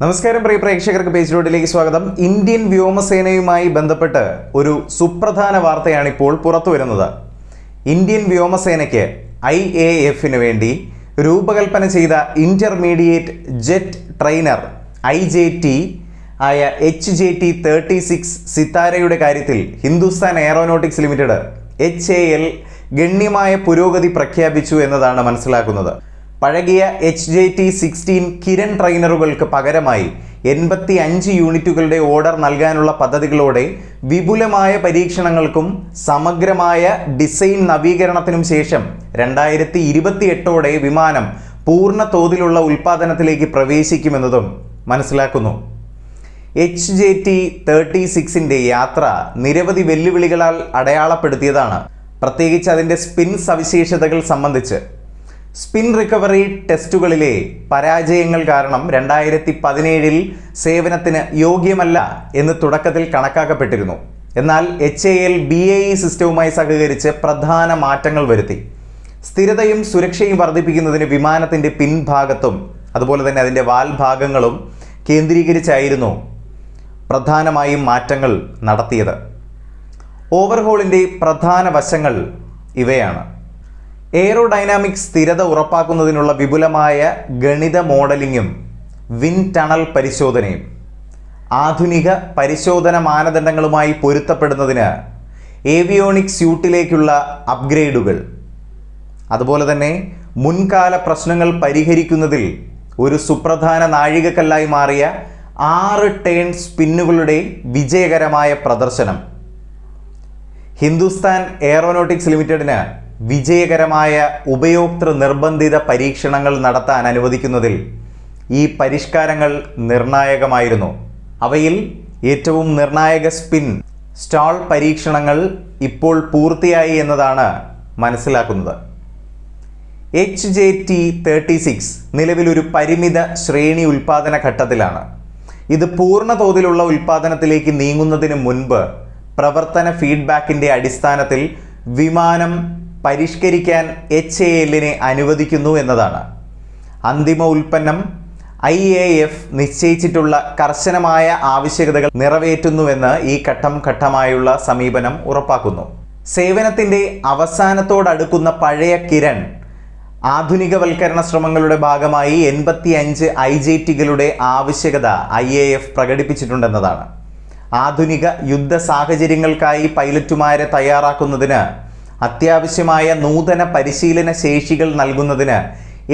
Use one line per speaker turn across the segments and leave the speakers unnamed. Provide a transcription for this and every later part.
നമസ്കാരം പ്രിയ പ്രേക്ഷകർക്ക് പേജ് റോഡിലേക്ക് സ്വാഗതം. ഇന്ത്യൻ വ്യോമസേനയുമായി ബന്ധപ്പെട്ട് ഒരു സുപ്രധാന വാർത്തയാണ് ഇപ്പോൾ പുറത്തു വരുന്നത് ഇന്ത്യൻ വ്യോമസേനയ്ക്ക് ഐ എ എഫിന് വേണ്ടി രൂപകൽപ്പന ചെയ്ത intermediate jet trainer I J T ആയ H J T thirty six സിത്താരയുടെ കാര്യത്തിൽ Hindustan Aeronautics Limited H A L ഗണ്യമായ പുരോഗതി പ്രഖ്യാപിച്ചു എന്നതാണ് മനസ്സിലാക്കുന്നത്. പഴകിയ H J T sixteen Kiran ട്രെയിനറുകൾക്ക് പകരമായി എൺപത്തി അഞ്ച് യൂണിറ്റുകളുടെ ഓർഡർ നൽകാനുള്ള പദ്ധതികളോടെ വിപുലമായ പരീക്ഷണങ്ങൾക്കും സമഗ്രമായ ഡിസൈൻ നവീകരണത്തിനും ശേഷം രണ്ടായിരത്തി ഇരുപത്തി എട്ടോടെ വിമാനം പൂർണ തോതിലുള്ള ഉൽപ്പാദനത്തിലേക്ക് പ്രവേശിക്കുമെന്നതും മനസ്സിലാക്കുന്നു. എച്ച് ജെ ടി തേർട്ടി സിക്സിന്റെ യാത്ര നിരവധി വെല്ലുവിളികളാൽ അടയാളപ്പെടുത്തിയതാണ്. പ്രത്യേകിച്ച് അതിന്റെ സ്പിൻ സവിശേഷതകൾ സംബന്ധിച്ച്. സ്പിൻ റിക്കവറി ടെസ്റ്റുകളിലെ പരാജയങ്ങൾ കാരണം രണ്ടായിരത്തി പതിനേഴിൽ സേവനത്തിന് യോഗ്യമല്ല എന്ന് തുടക്കത്തിൽ കണക്കാക്കപ്പെട്ടിരുന്നു. എന്നാൽ H A L B A E സിസ്റ്റവുമായി സഹകരിച്ച് പ്രധാന മാറ്റങ്ങൾ വരുത്തി. സ്ഥിരതയും സുരക്ഷയും വർദ്ധിപ്പിക്കുന്നതിന് വിമാനത്തിന്റെ പിൻഭാഗത്തും അതുപോലെ തന്നെ അതിന്റെ വാൽഭാഗങ്ങളും കേന്ദ്രീകരിച്ചായിരുന്നു പ്രധാനമായും മാറ്റങ്ങൾ നടത്തിയത്. ഓവർഹോളിന്റെ പ്രധാന വശങ്ങൾ ഇവയാണ്. എയറോഡൈനാമിക് സ്ഥിരത ഉറപ്പാക്കുന്നതിനുള്ള വിപുലമായ ഗണിത മോഡലിങ്ങും വിൻ ടണൽ പരിശോധനയും ആധുനിക പരിശോധന മാനദണ്ഡങ്ങളുമായി പൊരുത്തപ്പെടുന്നതിന് ഏവിയോണിക് സ്യൂട്ടിലേക്കുള്ള അപ്ഗ്രേഡുകൾ അതുപോലെ തന്നെ മുൻകാല പ്രശ്നങ്ങൾ പരിഹരിക്കുന്നതിൽ ഒരു സുപ്രധാന നാഴികക്കല്ലായി മാറിയ ആറ് ടേൺ സ്പിന്നുകളുടെ വിജയകരമായ പ്രദർശനം. ഹിന്ദുസ്ഥാൻ എയറോനോട്ടിക്സ് ലിമിറ്റഡിന് വിജയകരമായ ഉപയോക്തൃ നിർബന്ധിത പരീക്ഷണങ്ങൾ നടത്താൻ അനുവദിക്കുന്നതിൽ ഈ പരിഷ്കാരങ്ങൾ നിർണായകമായിരുന്നു. അവയിൽ ഏറ്റവും നിർണായക സ്പിൻ സ്റ്റാൾ പരീക്ഷണങ്ങൾ ഇപ്പോൾ പൂർത്തിയായി എന്നതാണ് മനസ്സിലാക്കുന്നത്. H J T thirty six നിലവിലൊരു പരിമിത ശ്രേണി ഉൽപാദന ഘട്ടത്തിലാണ്. ഇത് പൂർണ തോതിലുള്ള ഉൽപാദനത്തിലേക്ക് നീങ്ങുന്നതിന് മുൻപ് പ്രവർത്തന ഫീഡ്ബാക്കിന്റെ അടിസ്ഥാനത്തിൽ വിമാനം പരിഷ്കരിക്കാൻ എച്ച് എ എല്ലിനെ അനുവദിക്കുന്നു എന്നതാണ്. അന്തിമ ഉൽപ്പന്നം ഐ എ എഫ് നിശ്ചയിച്ചിട്ടുള്ള കർശനമായ ആവശ്യകതകൾ നിറവേറ്റുന്നുവെന്ന് ഈ ഘട്ടം ഘട്ടമായുള്ള സമീപനം ഉറപ്പാക്കുന്നു. സേവനത്തിന്റെ അവസാനത്തോടടുക്കുന്ന പഴയ കിരൺ ആധുനികവൽക്കരണ ശ്രമങ്ങളുടെ ഭാഗമായി എൺപത്തി അഞ്ച് ഐ ജെ ടികളുടെ ആവശ്യകത ഐ എ എഫ് പ്രകടിപ്പിച്ചിട്ടുണ്ടെന്നതാണ്. ആധുനിക യുദ്ധ സാഹചര്യങ്ങൾക്കായി പൈലറ്റുമാരെ തയ്യാറാക്കുന്നതിന് അത്യാവശ്യമായ നൂതന പരിശീലന ശേഷികൾ നൽകുന്നതിന്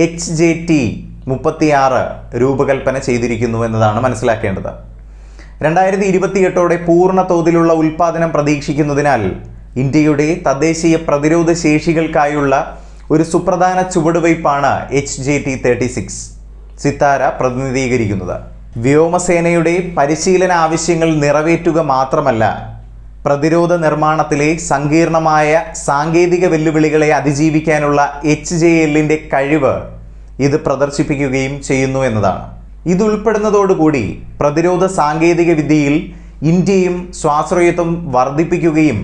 എച്ച് ജെ ടി മുപ്പത്തിയാറ് രൂപകൽപ്പന ചെയ്തിരിക്കുന്നു എന്നതാണ് മനസ്സിലാക്കേണ്ടത്. രണ്ടായിരത്തി ഇരുപത്തിയെട്ടോടെ പൂർണ തോതിലുള്ള ഉൽപ്പാദനം പ്രതീക്ഷിക്കുന്നതിനാൽ ഇന്ത്യയുടെ തദ്ദേശീയ പ്രതിരോധ ശേഷികൾക്കായുള്ള ഒരു സുപ്രധാന ചുവടുവയ്പ്പാണ് H J T thirty six Sitara പ്രതിനിധീകരിക്കുന്നത്. വ്യോമസേനയുടെ പരിശീലന ആവശ്യങ്ങൾ നിറവേറ്റുക മാത്രമല്ല പ്രതിരോധ നിർമ്മാണത്തിലെ സങ്കീർണമായ സാങ്കേതിക വെല്ലുവിളികളെ അതിജീവിക്കാനുള്ള എച്ച് ജെ എല്ലിന്റെ കഴിവ് ഇത് പ്രദർശിപ്പിക്കുകയും ചെയ്യുന്നു എന്നതാണ്. ഇതുൾപ്പെടുന്നതോടുകൂടി പ്രതിരോധ സാങ്കേതിക വിദ്യയിൽ ഇന്ത്യയും സ്വാശ്രയത്വം വർദ്ധിപ്പിക്കുകയും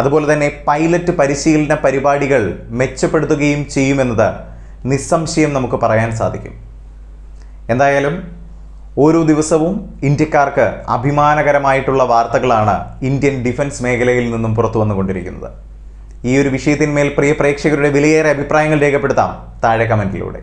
അതുപോലെ തന്നെ പൈലറ്റ് പരിശീലന പരിപാടികൾ മെച്ചപ്പെടുത്തുകയും ചെയ്യുമെന്നത് നിസ്സംശയം നമുക്ക് പറയാൻ സാധിക്കും. എന്തായാലും ഓരോ ദിവസവും ഇന്ത്യക്കാർക്ക് അഭിമാനകരമായിട്ടുള്ള വാർത്തകളാണ് ഇന്ത്യൻ ഡിഫൻസ് മേഖലയിൽ നിന്നും പുറത്തു വന്നുകൊണ്ടിരിക്കുന്നത്. ഈ ഒരു വിഷയത്തിന്മേൽ പ്രിയ പ്രേക്ഷകരുടെ വിലയേറെ അഭിപ്രായങ്ങൾ രേഖപ്പെടുത്താം താഴെ കമന്റിലൂടെ